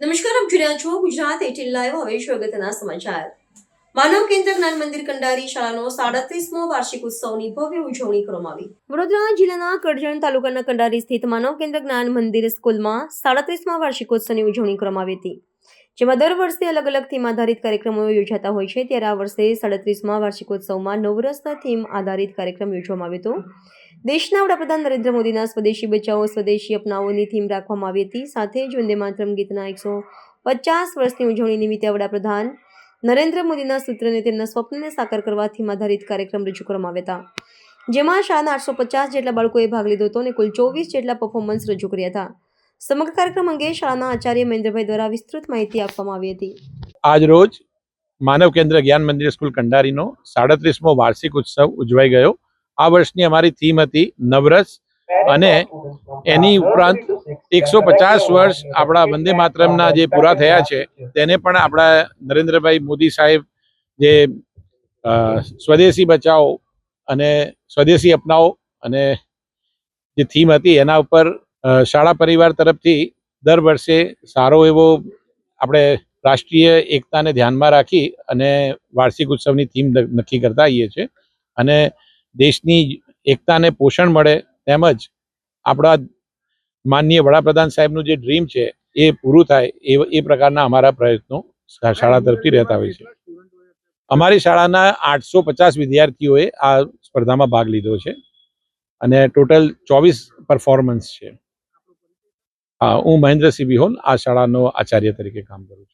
જોઈ રહ્યા છો ગુજરાત એટીન લાઈવ હવે છે સમાચાર. માનવ કેન્દ્ર જ્ઞાન મંદિર કંડારી શાળાનો સાડત્રીસમો વાર્ષિક ઉત્સવની ભવ્ય ઉજવણી કરવામાં આવી. વડોદરા જિલ્લાના કરજણ તાલુકાના કંડારી સ્થિત માનવ કેન્દ્ર જ્ઞાન મંદિર સ્કૂલમાં સાડત્રીસમા વાર્ષિકોત્સવની ઉજવણી કરવામાં આવી હતી. જેમાં દર વર્ષે અલગ અલગ થીમ આધારિત કાર્યક્રમો યોજાતા હોય છે. ત્યારે આ વર્ષે સાડત્રીસમા વાર્ષિકોત્સવમાં નવરસના થીમ આધારિત કાર્યક્રમ યોજવામાં આવ્યો હતો. દેશના વડાપ્રધાન નરેન્દ્ર મોદીના સ્વદેશી બચાવો, સ્વદેશી અપનાવોની થીમ રાખવામાં આવી હતી. સાથે જ વંદે માતરમ ગીતના એકસો પચાસ વર્ષની ઉજવણી નિમિત્તે વડાપ્રધાન નરેન્દ્ર મોદીના સૂત્રને તેમના સ્વપ્નને સાકાર કરવા થીમ આધારિત કાર્યક્રમ રજૂ કરવામાં આવ્યા હતા. જેમાં શાળાના આઠસો પચાસ જેટલા બાળકોએ ભાગ લીધો હતો અને કુલ ચોવીસ જેટલા પરફોર્મન્સ રજૂ કર્યા હતા. સમગ્ર કાર્યક્રમ અંગે શાળાના આચાર્ય મહેન્દ્રભાઈ દ્વારા વિસ્તૃત માહિતી આપવામાં આવી હતી. આજ રોજ માનવ કેન્દ્ર જ્ઞાન મંદિર સ્કૂલ કંડારીનો સાડત્રીસમો વાર્ષિક ઉત્સવ ઉજવાઈ ગયો. આ વર્ષની અમારી થીમ હતી નવરસ અને એની ઉપરાંત એકસો પચાસ વર્ષ આપણા વંદે માતરમના જે પૂરા થયા છે, તેને પણ આપણા નરેન્દ્રભાઈ મોદી સાહેબ જે સ્વદેશી બચાવો અને સ્વદેશી અપનાવો અને જે થીમ હતી એના ઉપર શાળા પરિવાર તરફથી દર વર્ષે સારો એવો આપણે રાષ્ટ્રીય એકતાને ધ્યાનમાં રાખી અને વાર્ષિક ઉત્સવની થીમ નક્કી કરતા આવીએ છીએ. અને દેશની એકતાને પોષણ મળે તેમજ આપણા માનનીય વડાપ્રધાન સાહેબનું જે ડ્રીમ છે એ પૂરું થાય એ એ પ્રકારના અમારા પ્રયત્નો શાળા તરફથી રહેતા હોય છે. અમારી શાળાના આઠસો પચાસ વિદ્યાર્થીઓએ આ સ્પર્ધામાં ભાગ લીધો છે અને ટોટલ ચોવીસ પરફોર્મન્સ છે. હા, હું મહેન્દ્રસિંહ વિહોલ આ શાળાનો આચાર્ય તરીકે કામ કરું છું.